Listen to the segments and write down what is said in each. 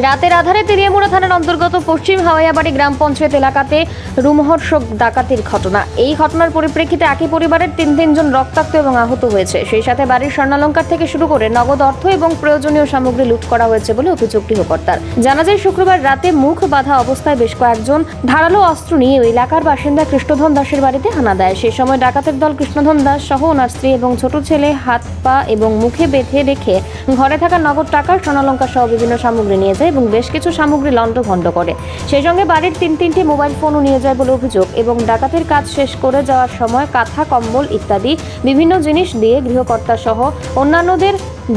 রাতের আধারে তেলিয়ামুড়া থানার অন্তর্গত পশ্চিম হাওয়াইয়াবাড়ি গ্রাম পঞ্চায়েত এলাকাতে রুমহর্ষক ডাকাতির ঘটনা। এই ঘটনার পরিপ্রেক্ষিতে একই পরিবারের তিন তিনজন রক্তাক্ত এবং আহত হয়েছে। সেই সাথে বাড়ির স্বর্ণালঙ্কার থেকে শুরু করে নগদ অর্থ এবং প্রয়োজনীয় সামগ্রী লুট করা হয়েছে বলে অভিযোগ গৃহকর্তার। জানা যায়, শুক্রবার রাতে মুখ বাঁধা অবস্থায় বেশ কয়েকজন ধারালো অস্ত্র নিয়ে ওই এলাকার বাসিন্দা কৃষ্ণধন দাসের বাড়িতে হানা দেয়। সেই সময় ডাকাতের দল কৃষ্ণধন দাস সহ ওনার স্ত্রী এবং ছোট ছেলে হাত, পা এবং মুখে বেঁধে রেখে ঘরে থাকা নগদ টাকা, স্বর্ণালঙ্কার সহ বিভিন্ন সামগ্রী নিয়ে যায় এবং বেশ কিছু সামগ্রী লণ্ডভণ্ড করে। সেই সঙ্গে বাড়ির তিন তিনটি মোবাইল ফোনও নিয়ে যায় বলে অভিযোগ এবং ডাকাতের কাজ শেষ করে যাওয়ার সময় কাঁথা, কম্বল ইত্যাদি বিভিন্ন জিনিস দিয়ে গৃহকর্তা সহ অন্যান্যদের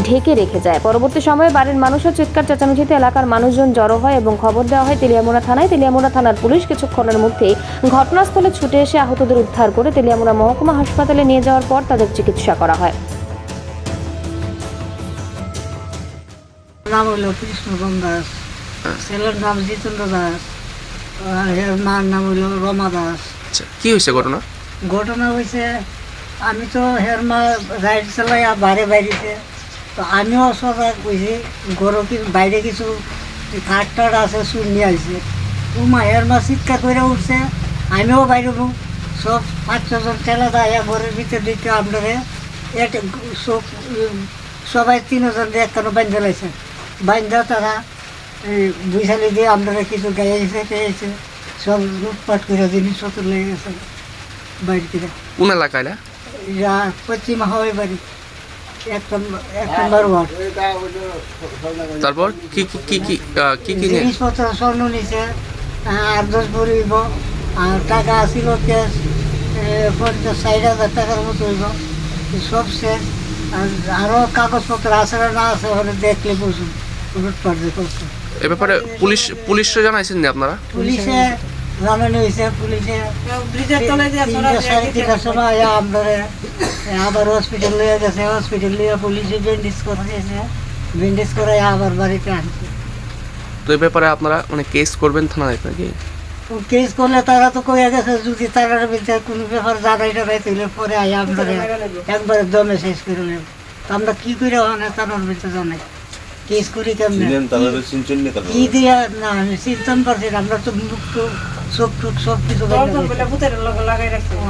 ঢেকে রেখে যায়। পরবর্তী সময়ে বাড়ির মানুষের চিৎকার চেঁচামেচিতে এলাকার মানুষজন জড়ো হয় এবং খবর দেওয়া হয়, তেলিয়ামুড়া থানায় তেলিয়ামুড়া থানার পুলিশ কিছুক্ষণের মধ্যেই ঘটনাস্থলে ছুটে এসে আহতদের উদ্ধার করে তেলিয়ামুড়া মহকুমা হাসপাতালে নিয়ে যাওয়ার পর তাদের চিকিৎসা করা হয়। নাম হলো কৃষ্ণগণ দাস ছেলের নাম জিতেন্দ্র দাস আর এর মার নাম হলো রমা দাস। আচ্ছা কি হয়েছে ঘটনা? ঘটনা হয়েছে আমি তো হের মা রাইড চালাইয়া বাইরে বাইরেছে। তো আমিও সজাগ হয়েছি গরু বাইরে কিছু কাঠ টাট আছে চুল নিয়ে আসছে ও মা হের মা চিৎকার করে উঠছে আমিও বাইরে সব পাঁচ ছজন ঠেলা দেয় ঘরের ভিতরে দিতে আপনারে এক সব সবাই তিনজন দিয়ে একখানো বান্ধে লাইছে। বান্ধা তারা এই বুঝালি দিয়ে আপনারা কিছু গাইছে পেয়েছে সব লুটপাট করে জিনিসপত্র লেগে গেছে বাড়ি থেকে কোন এলাকায় না যা পশ্চিম হাওয়াই বাড়ি তারপর কি কি কি কি কি কি জিনিসপত্র স্বর্ণ নিছে আট দশ ভরিব আর টাকা আসিল ক্যাশ পঞ্চাশ ষাট হাজার টাকার মতো হইব সব শেষ। আর আরও কাগজপত্র আছে না আছে ওখানে দেখলে করছে এ ব্যাপারে পুলিশ পুলিশে জানাইছেন না আপনারা? পুলিশে জানানো হয়েছে পুলিশে তিনটার সময় আপনারে আবার হসপিটাল লিয়ে গেছে হসপিটাল লিয়ে পুলিশে ব্যান্ডেজ করে দিয়েছে ব্যান্ডেজ করে আবার বাড়িতে আনছে। তো এই ব্যাপারে আপনারা মানে কেস করবেন থানায় নাকি? তো কেস করলে তারা তো কয়ে গেছে যদি তারা কোনো ব্যাপার জানাই টানাই তাহলে পরে আয়া আপনারে একবারে দমে শেষ করে নেব। আমরা কি করে ওখানে তার ভিতরে জানাই। কেস করি কেমনে? চিনেন তারা চিনছেন না তারা কি দিয়া না আমি চিনতাম পারছি আমরা তো মুখ চোখ টুক সব কিছু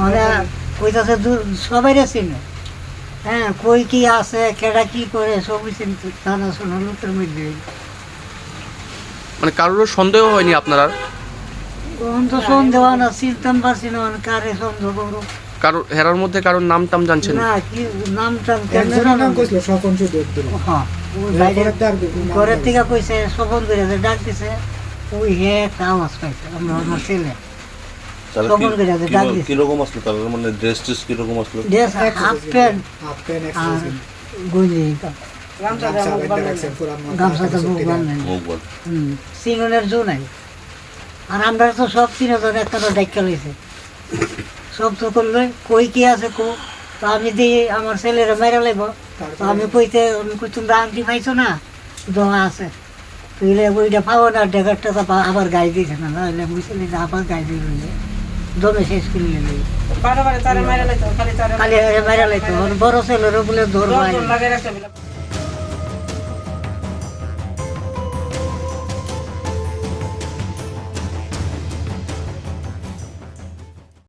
ওরা কইতাছে সবাই চিনে। হ্যাঁ কই কি আছে কেডা কি করে সবই চিনতে জানা শোনা লোকের মধ্যে। মানে কারোর সন্দেহ হয়নি আপনার তখন তো সন্দেহ না চিনতাম পারছি না কারে সন্দেহ কারোর হেরার মধ্যে কারোর নাম টাম জানছেন? না কি নাম টাম একজনের নাম? কইছিল স্বপন হ্যাঁ। ঘরের দিয়ে থেকে কইছে সবন করে ডাক দিছে ওই হে একটা আওয়াজ পাইছে আমরা আমার ছেলে। কীরকম আসলো তারা মানে ড্রেস ট্রেস কীরকম আসলো? ড্রেস হাফ প্যান্ট প্যান্ট গঞ্জি। গামছাটা মুখ বান্ধেন সিঙ্গনের জো নাই। আর আমরা তো সব তিনজন একটা ডাক্তার লইছে। সব তো করলে কই কি আছে কো? তো আমি দিই আমার ছেলেরা মেরে লাইব। আমি কইতে তোমরা আংটি পাইছো না? দোয়া আছে। তুইলে ওইটা পাবো না ডেকারটা তো আবার গাই দিয়েছে না নাহলে বুঝলি যে আবার গাই দিয়ে দমে শেষ করে নিলি। খালি মেরে লাইতো। বড় ছেলেরও বলে ধরবো